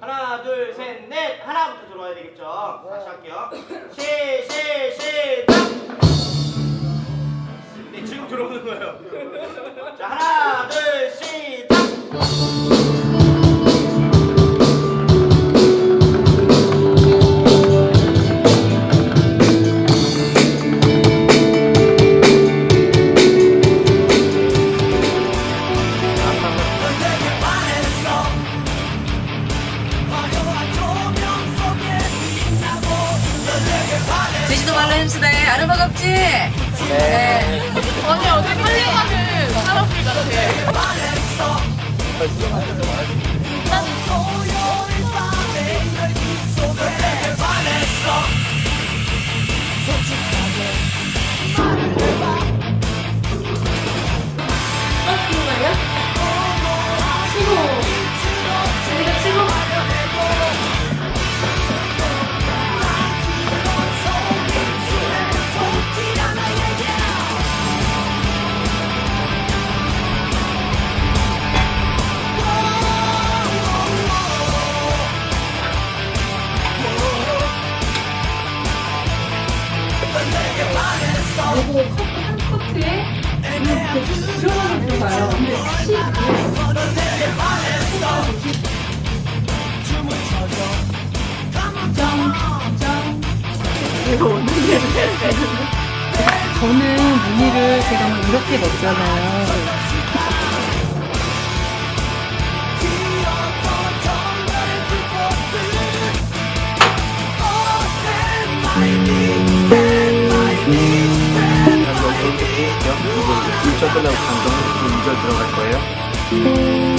하나, 둘, 셋, 넷. 하나부터 들어와야 되겠죠? 다시 할게요. 시, 시, 시작! 네, 지금 들어오는 거예요. 자, 하나, 둘, 제주도 말로 햄스다의 아르바 갑지. 네. 언니 어디 빨려가는 사람들 같아. 요거 커트 한 커트에 이렇게 들어가게 들어가요. 근데 시 저는 무늬를 제가 막 이렇게 넣잖아요. 끝나고 감정 2절 들어갈 거예요.